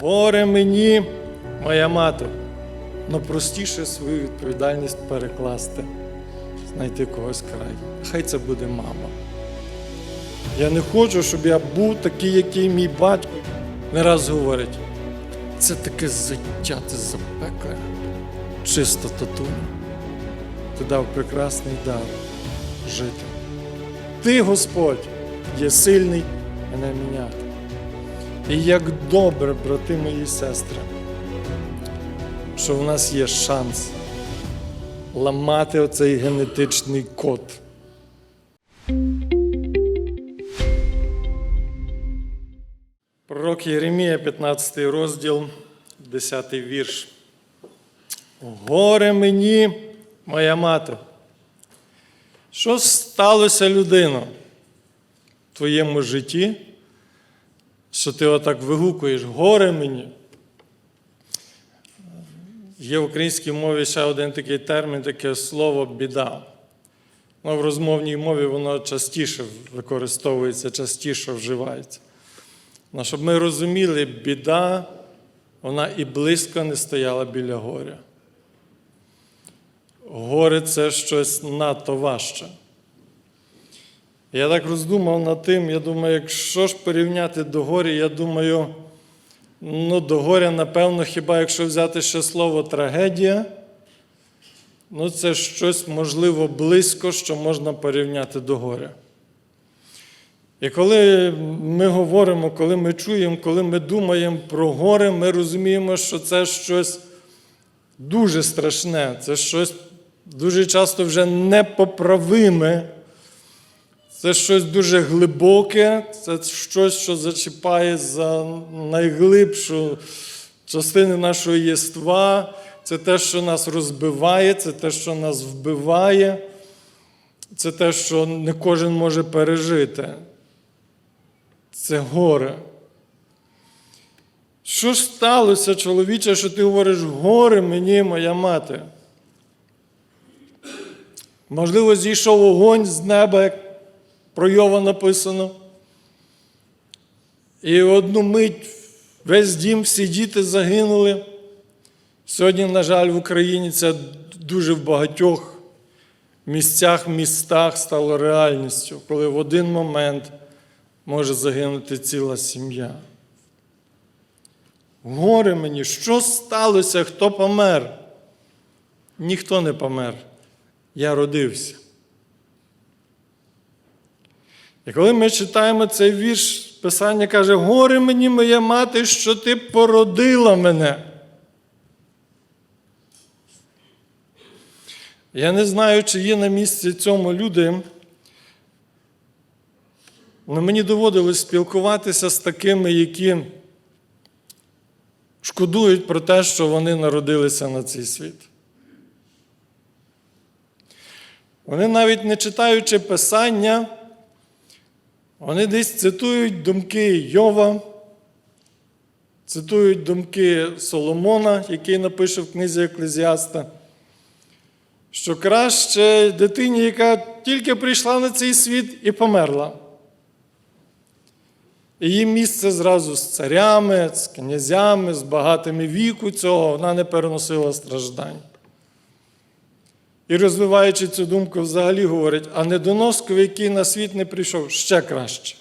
Горе мені, моя мати. Ну простіше свою відповідальність перекласти, знайти когось край. Хай це буде мама. Я не хочу, щоб я був такий, який мій батько. Не раз говорить, це таке це запекле, чисто татуня. Ти дав прекрасний дар жити. Ти, Господь, є сильний мене міняти. І як добре, брати мої сестри, що в нас є шанс ламати оцей генетичний код. Пророк Єремія, 15 розділ, 10 вірш. Горе мені, моя мати. Що сталося людино в твоєму житті, що ти отак вигукуєш горе мені? Є в українській мові ще один такий термін, таке слово біда. Ну, в розмовній мові воно частіше використовується, частіше вживається. Ну, щоб ми розуміли, біда, вона і близько не стояла біля горя. Горе це щось надто важче. Я так роздумав над тим, я думаю, якщо ж порівняти до горя, я думаю, ну, до горя, напевно, хіба якщо взяти ще слово трагедія, ну це щось, можливо, близько, що можна порівняти до горя. І коли ми говоримо, коли ми чуємо, коли ми думаємо про горе, ми розуміємо, що це щось дуже страшне, це щось дуже часто вже непоправиме, це щось дуже глибоке, це щось, що зачіпає за найглибшу частину нашого єства, це те, що нас розбиває, це те, що нас вбиває, це те, що не кожен може пережити. Це горе. Що ж сталося, чоловіче, що ти говориш горе мені, моя мати? Можливо, зійшов огонь з неба, як про Йова написано. І одну мить весь дім, всі діти загинули. Сьогодні, на жаль, в Україні це дуже в багатьох місцях, містах стало реальністю, коли в один момент може загинути ціла сім'я. Горе мені, що сталося, хто помер? Ніхто не помер. Я родився. І коли ми читаємо цей вірш, Писання каже: горе мені, моя мати, що ти породила мене. Я не знаю, чи є на місці цьому люди. Але мені доводилось спілкуватися з такими, які шкодують про те, що вони народилися на цей світ. Вони навіть не читаючи Писання, вони десь цитують думки Йова, цитують думки Соломона, який напише в книзі Еклезіаста, що краще дитині, яка тільки прийшла на цей світ і померла. Її місце зразу з царями, з князями, з багатими віку цього, вона не переносила страждань. І розвиваючи цю думку, взагалі говорить, а недоноскові, який на світ не прийшов, ще краще.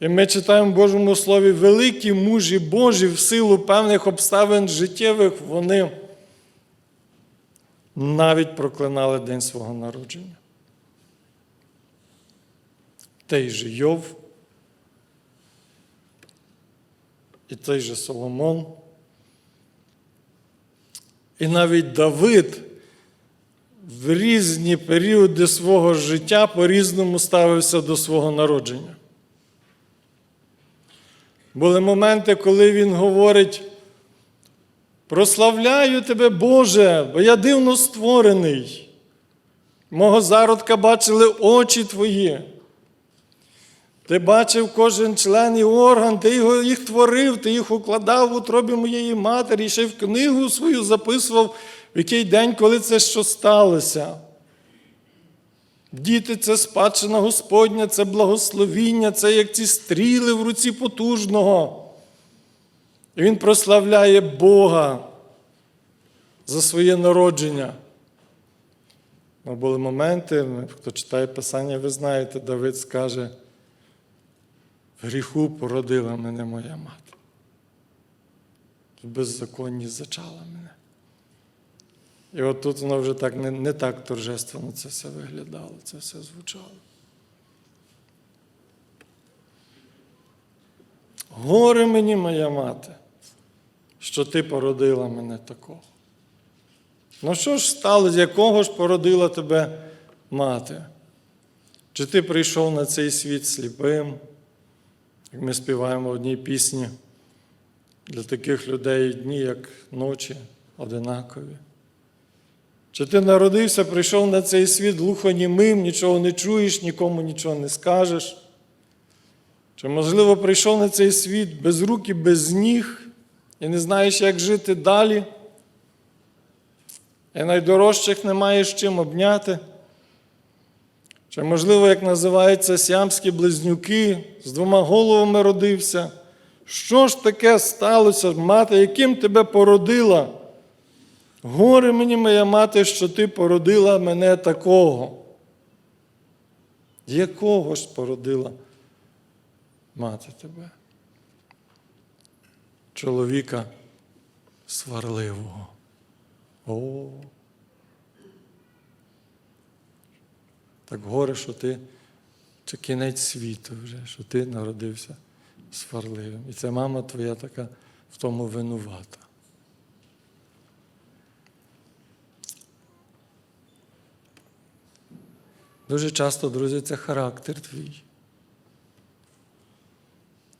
І ми читаємо в Божому Слові, великі мужі Божі в силу певних обставин життєвих, вони навіть проклинали день свого народження. Той же Йов, і той же Соломон. І навіть Давид в різні періоди свого життя по-різному ставився до свого народження. Були моменти, коли він говорить: прославляю тебе, Боже, бо я дивно створений. Мого зародка бачили очі твої. Ти бачив кожен член і орган, ти його, їх творив, ти їх укладав в утробі моєї матері, і ще в книгу свою записував, в який день, коли це що сталося. Діти це спадщина Господня, це благословіння, це як ці стріли в руці потужного. І він прославляє Бога за своє народження. Ну, були моменти, хто читає Писання, ви знаєте, Давид скаже, гріху породила мене моя мати. В беззаконність зачала мене. І от тут воно вже так не, не так торжественно це все виглядало, це все звучало. Горе мені, моя мати, що ти породила мене такого. Ну що ж стало, з якого ж породила тебе мати? Чи ти прийшов на цей світ сліпим? Як ми співаємо в одній пісні, для таких людей дні, як ночі, одинакові. Чи ти народився, прийшов на цей світ глухонімим, нічого не чуєш, нікому нічого не скажеш? Чи, можливо, прийшов на цей світ без рук і без ніг і не знаєш, як жити далі? І найдорожчих не маєш чим обняти? Чи, можливо, як називаються сіамські близнюки, з двома головами родився? Що ж таке сталося, мати, яким тебе породила? Горе мені, моя мати, що ти породила мене такого. Якого ж породила мати тебе? Чоловіка сварливого. О. Так горе, що ти це кінець світу вже, що ти народився сварливим. І це мама твоя така в тому винувата. Дуже часто, друзі, це характер твій,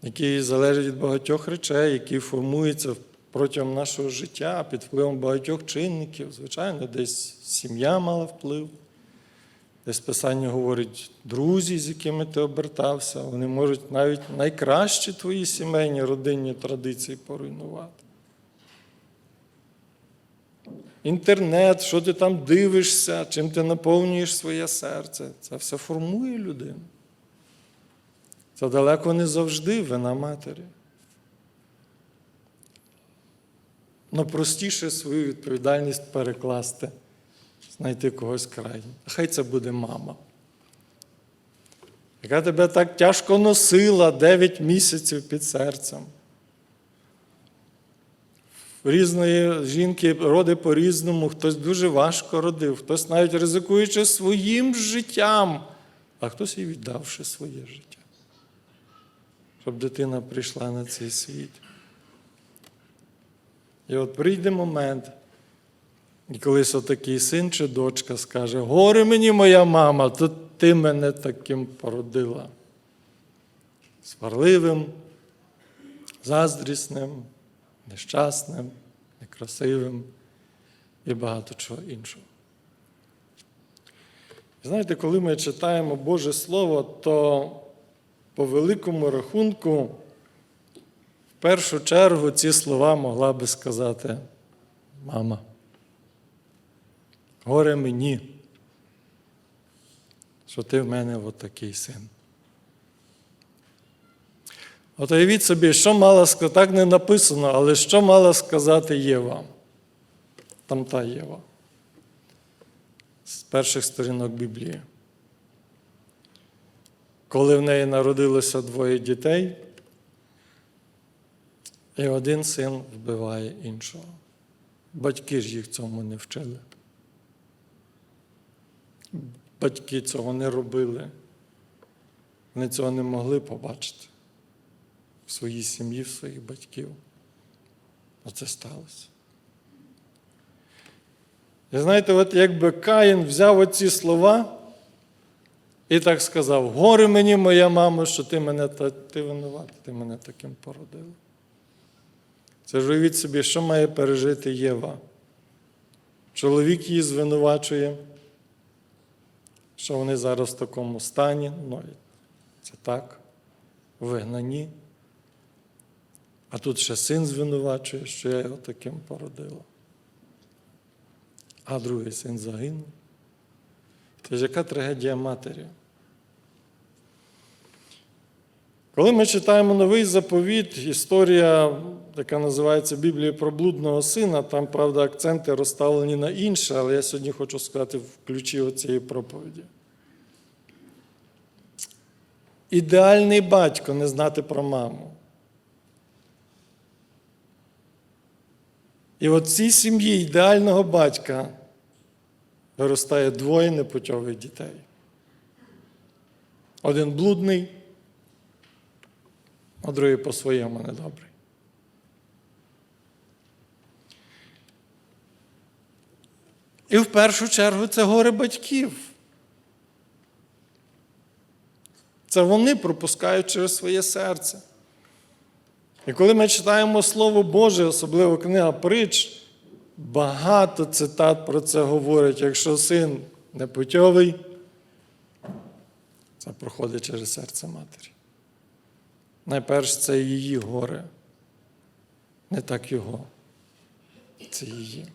який залежить від багатьох речей, які формуються протягом нашого життя під впливом багатьох чинників. Звичайно, десь сім'я мала вплив, десь Писання говорить друзі, з якими ти обертався, вони можуть навіть найкращі твої сімейні родинні традиції поруйнувати. Інтернет, що ти там дивишся, чим ти наповнюєш своє серце, це все формує людину. Це далеко не завжди вина матері. Ну, простіше свою відповідальність перекласти, знайти когось крайнього. Хай це буде мама, яка тебе так тяжко носила 9 місяців під серцем. Різної жінки роди по-різному, хтось дуже важко родив, хтось навіть ризикуючи своїм життям, а хтось і віддавши своє життя, щоб дитина прийшла на цей світ. І от прийде момент, і колись отакий син чи дочка скаже: Горе мені, моя мама, то ти мене таким породила. Сварливим, заздрісним, нещасним, некрасивим і багато чого іншого. Знаєте, коли ми читаємо Боже Слово, то по великому рахунку, в першу чергу ці слова могла би сказати мама. Горе мені, що ти в мене отакий син. От уявіть собі, що мала сказати, так не написано, але що мала сказати Єва? Там та Єва. З перших сторінок Біблії. Коли в неї народилося двоє дітей, і один син вбиває іншого. Батьки ж їх цьому не вчили. Батьки цього не робили. Вони цього не могли побачити в своїй сім'ї, в своїх батьків. Оце сталося. І знаєте, от якби Каїн взяв оці слова і так сказав: горе мені, моя мама, що ти мене ти винувата, ти мене таким породила. Це ж уявіть собі, що має пережити Єва. Чоловік її звинувачує, що вони зараз в такому стані, ну, це так, вигнані. А тут ще син звинувачує, що я його таким породила. А другий син загинув. Тож яка трагедія матері? Коли ми читаємо новий заповіт, історія, яка називається Біблія про блудного сина, там, правда, акценти розставлені на інше, але я сьогодні хочу сказати в ключі цієї проповіді. Ідеальний батько не знати про маму. І от цій сім'ї ідеального батька виростає двоє непутьових дітей. Один блудний, а другий по-своєму недобрий. І в першу чергу це горе батьків. Це вони пропускають через своє серце. І коли ми читаємо Слово Боже, особливо книга притч, багато цитат про це говорять. Якщо син непутьовий, це проходить через серце матері. Найперше це її горе, не так його, це її.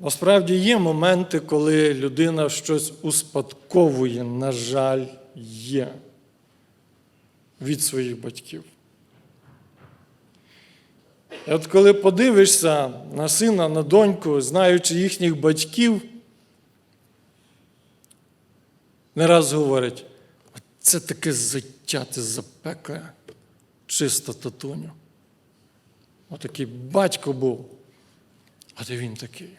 Насправді є моменти, коли людина щось успадковує, на жаль, є від своїх батьків. І от коли подивишся на сина, на доньку, знаючи їхніх батьків, не раз говорять, це таке затяте запекле, чисто татуню. Отакий батько був, а де він такий.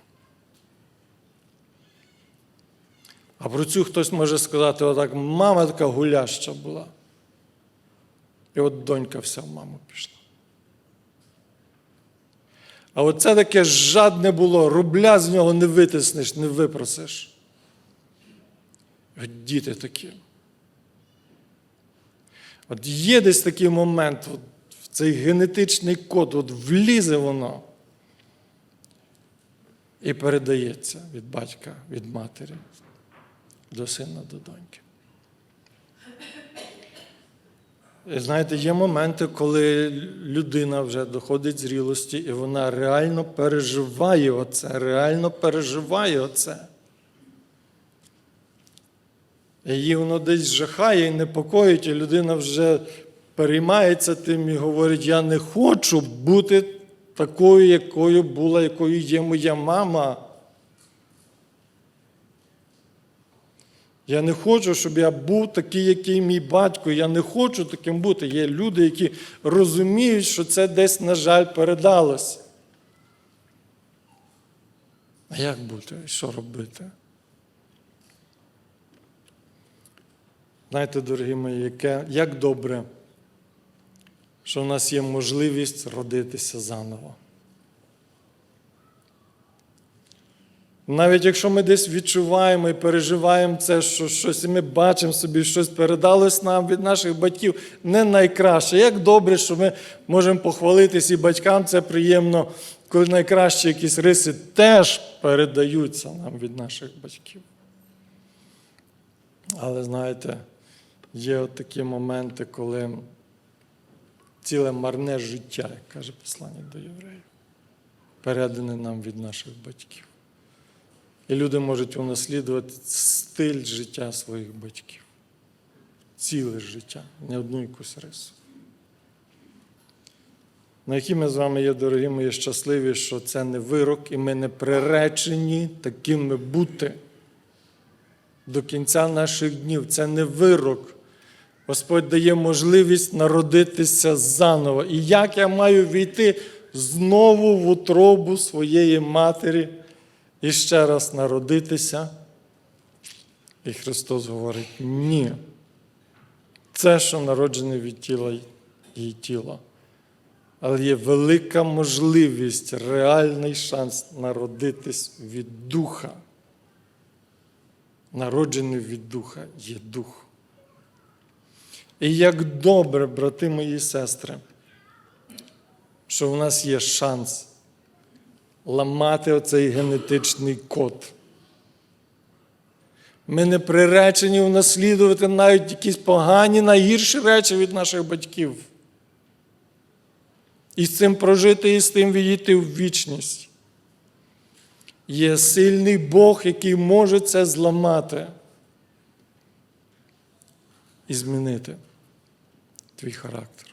А про цю хтось може сказати, отак, мама така гуляща була. І от донька вся в маму пішла. А оце таке жадне було, рубля з нього не витиснеш, не випросиш. Діти такі. От є десь такий момент, от в цей генетичний код, от влізе воно і передається від батька, від матері до сина, до доньки. І знаєте, є моменти, коли людина вже доходить зрілості, і вона реально переживає оце, реально переживає оце. Її воно десь жахає і непокоїть, і людина вже переймається тим і говорить: я не хочу бути такою, якою була, якою є моя мама. Я не хочу, щоб я був такий, який мій батько. Я не хочу таким бути. Є люди, які розуміють, що це десь, на жаль, передалось. А як бути? Що робити? Знаєте, дорогі мої, яке, як добре, що в нас є можливість родитися заново. Навіть якщо ми десь відчуваємо і переживаємо це, що щось і ми бачимо собі, щось передалось нам від наших батьків, не найкраще. Як добре, що ми можемо похвалитись і батькам це приємно, коли найкращі якісь риси теж передаються нам від наших батьків. Але знаєте, є от такі моменти, коли ціле марне життя, як каже послання до євреїв, передане нам від наших батьків. І люди можуть унаслідувати стиль життя своїх батьків. Ціле життя, не одну якусь рису. На які ми з вами є, дорогі мої, щасливі, що це не вирок, і ми не приречені такими бути до кінця наших днів. Це не вирок. Господь дає можливість народитися заново. І як я маю війти знову в утробу своєї матері і ще раз народитися? І Христос говорить: ні. Це, що народжене від тіла її тіла. Але є велика можливість, реальний шанс народитись від Духа. Народжений від Духа є Дух. І як добре, брати мої сестри, що в нас є шанс ламати оцей генетичний код. Ми не приречені унаслідувати навіть якісь погані, найгірші речі від наших батьків. І з цим прожити, і з тим відійти в вічність. Є сильний Бог, який може це зламати і змінити твій характер.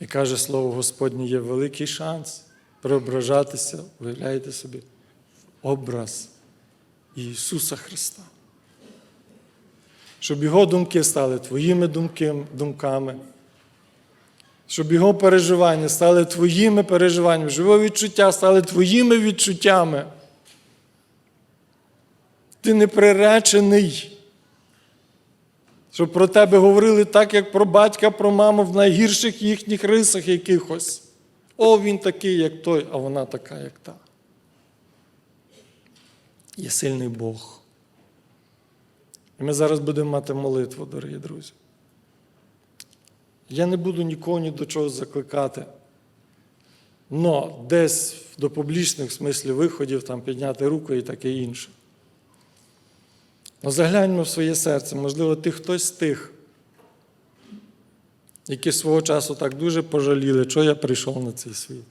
І каже слово Господнє, є великий шанс преображатися, уявляєте собі, в образ Ісуса Христа. Щоб Його думки стали твоїми думками, щоб Його переживання стали твоїми переживаннями, щоб відчуття стали твоїми відчуттями. Ти не приречений. Щоб про тебе говорили так, як про батька, про маму в найгірших їхніх рисах якихось. О, він такий, як той, а вона така, як та. Є сильний Бог. І ми зараз будемо мати молитву, дорогі друзі. Я не буду нікого ні до чого закликати. Но десь до публічних смислів виходів там підняти руку і таке інше. Ну, загляньмо в своє серце, можливо, ти хтось з тих, які свого часу так дуже пожаліли, що я прийшов на цей світ.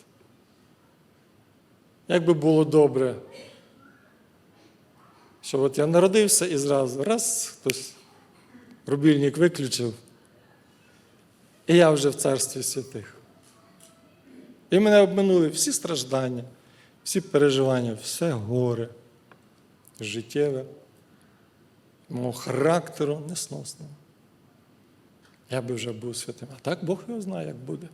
Як би було добре, що от я народився і зразу раз хтось рубільник виключив, і я вже в царстві святих. І мене обминули всі страждання, всі переживання, все горе життєве мого характеру несносного. Я би вже був святим. А так Бог його знає, як буде.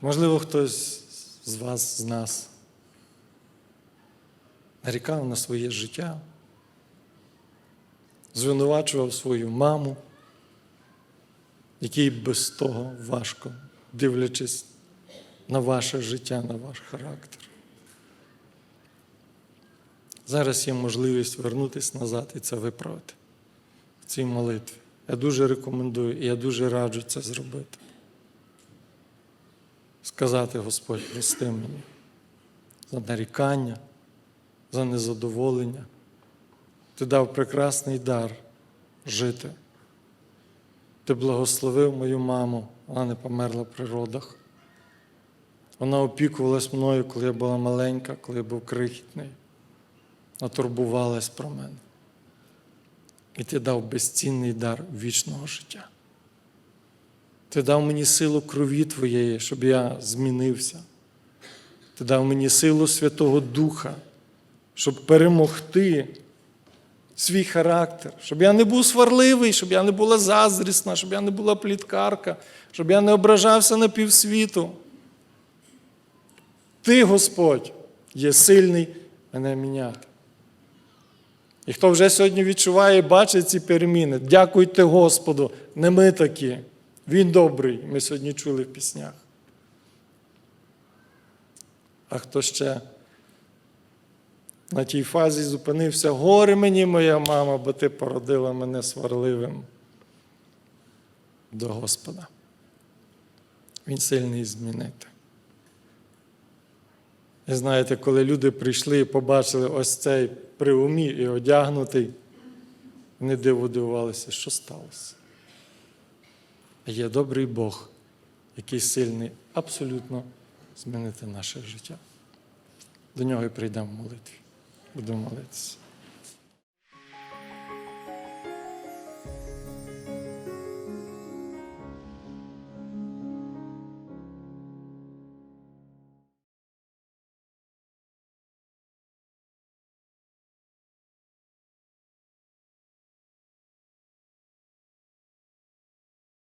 Можливо, хтось з вас, з нас нарікав на своє життя, звинувачував свою маму, якій без того важко, дивлячись на ваше життя, на ваш характер. Зараз є можливість вернутися назад і це виправити в цій молитві. Я дуже рекомендую і я дуже раджу це зробити. Сказати Господь, прости мені за нарікання, за незадоволення. Ти дав прекрасний дар жити. Ти благословив мою маму, вона не померла при родах. Вона опікувалась мною, коли я була маленька, коли я був крихітний натурбувалась про мене. І ти дав безцінний дар вічного життя. Ти дав мені силу крові Твоєї, щоб я змінився. Ти дав мені силу Святого Духа, щоб перемогти свій характер, щоб я не був сварливий, щоб я не була заздрісна, щоб я не була пліткарка, щоб я не ображався на півсвіту. Ти, Господь, є сильний мене міняти. І хто вже сьогодні відчуває і бачить ці переміни, дякуйте Господу, не ми такі. Він добрий, ми сьогодні чули в піснях. А хто ще на тій фазі зупинився, горе мені, моя мама, бо ти породила мене сварливим до Господа. Він сильний змінити. І знаєте, коли люди прийшли і побачили ось цей при умі і одягнутий, вони дивувалися, що сталося. Є добрий Бог, який сильний абсолютно змінити наше життя. До нього і прийдемо в молитві. Будемо молитися.